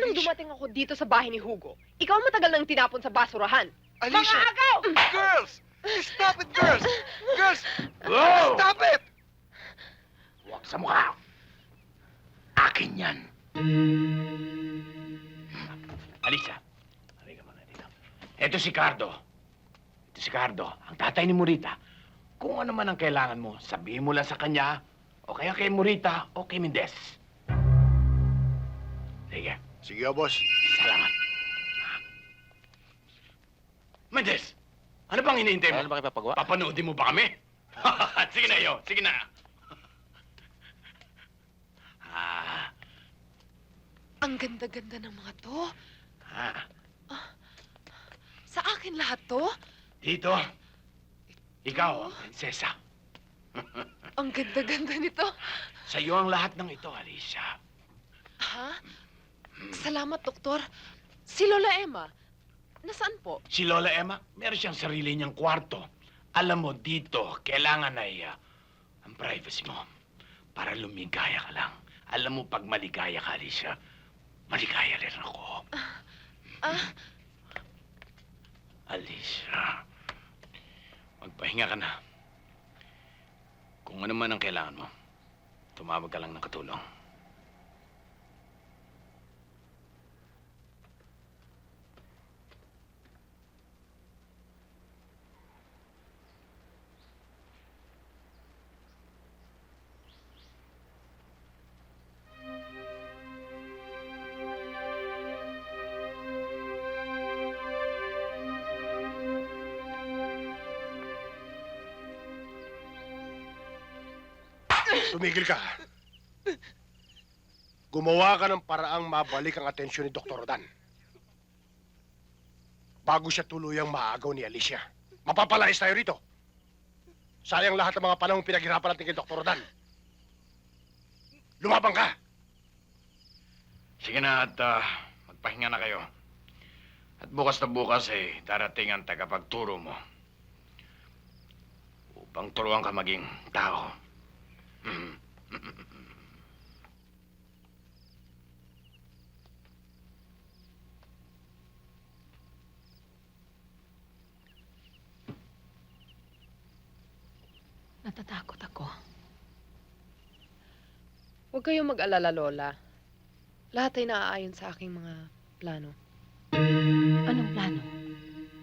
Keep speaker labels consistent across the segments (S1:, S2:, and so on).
S1: nung dumating ako dito sa bahay ni Hugo, ikaw ang matagal nang tinapon sa basurahan.
S2: Alicia!
S1: Mga agaw!
S2: Girls! Stop it, girls! Girls!
S3: Whoa!
S2: Stop it!
S3: Huwag sa mukha. Akin yan. Alisa, halika muna dito. Ito si Cardo. Ito si Cardo, ang tatay ni Murita. Kung ano man ang kailangan mo, sabihin mo lang sa kanya, o kaya kay Murita, o kay Mendez. Sige,
S2: Sige, boss.
S3: salamat. Mendez, ano bang hinihintay mo?
S4: Ano ba kayo papagawa?
S3: Papanoodin mo ba kami? sige na, yo. Sige na. ah,
S1: Ang ganda-ganda ng mga to.
S3: ah.
S1: Sa akin lahat to.
S3: Dito. Ikaw, prinsesa.
S1: Ang ganda-ganda nito.
S3: Sa iyo ang lahat ng ito, Alicia.
S1: Ha? Salamat, doktor. Si Lola Emma, nasaan po?
S3: Si Lola Emma, meron siyang sarili niyang kwarto. Alam mo, dito, kailangan ay ah, ang privacy mo. Para lumigaya ka lang. Alam mo, pag maligaya ka, Alicia, maligaya rin ako.
S1: Ah,
S3: Alicia, magpahinga ka na. Kung ano man ang kailangan mo, tumawag ka lang ng katulong.
S2: Tumigil ka. Gumawa ka ng paraang mabalik ang atensyon ni Dr. Rodan. Bago siya tuluyang maagaw ni Alicia. Mapapalayas tayo rito. Sayang lahat ng mga panahong pinaghirapan natin kay Dr. Rodan. Lumabang ka!
S3: Sige na at ah, magpahinga na kayo. At bukas na bukas eh, darating ang tagapagturo mo. Upang turuan ka maging tao.
S1: Natatakot ako. Huwag kayong mag-alala, Lola. Lahat ay naaayon sa aking mga plano. Anong plano?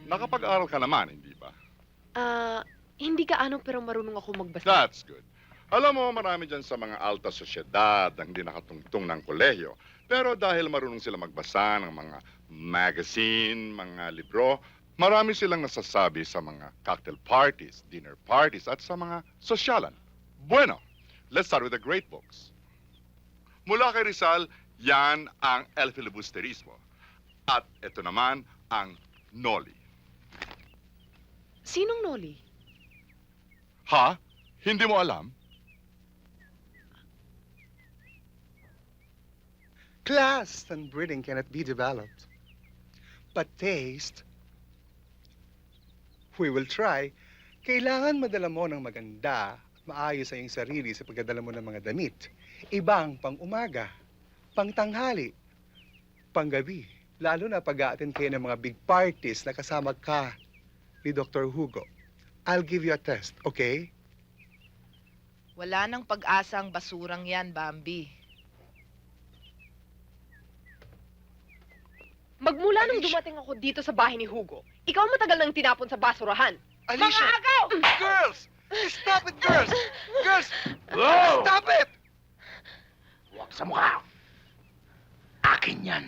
S5: Nakapag-aral ka naman, hindi ba?
S1: Ah, hindi ka ano pero marunong ako magbasa.
S5: That's good. Alam mo, marami dyan sa mga alta sosyedad ang hindi nakatungtong ng kolehiyo. Pero dahil marunong sila magbasa ng mga magazine, mga libro, marami silang nasasabi sa mga cocktail parties, dinner parties, at sa mga sosyalan. Bueno, let's start with the great books. Mula kay Rizal, yan ang El Filibusterismo. At ito naman ang Noli.
S1: Sinong Noli?
S5: Ha? Hindi mo alam?
S6: Class and breeding cannot be developed. But taste, we will try. Kailangan madala mo ng maganda at maayos sa iyong sarili sa pagdadala mo ng mga damit. Ibang pang umaga, pang tanghali, pang gabi. Lalo na pag attend kayo ng mga big parties na kasama ka ni Dr. Hugo. I'll give you a test, okay?
S7: Wala nang pag-asang basurang yan, Bambi.
S1: Magmula nung
S2: Alicia!
S1: dumating ako dito sa bahay ni Hugo, ikaw ang matagal nang tinapon sa basurahan.
S2: Alicia!
S1: Mga agaw!
S2: Girls! Stop it, girls! Girls!
S3: Whoa!
S2: Stop it!
S3: Huwag sa mukha. Akin yan.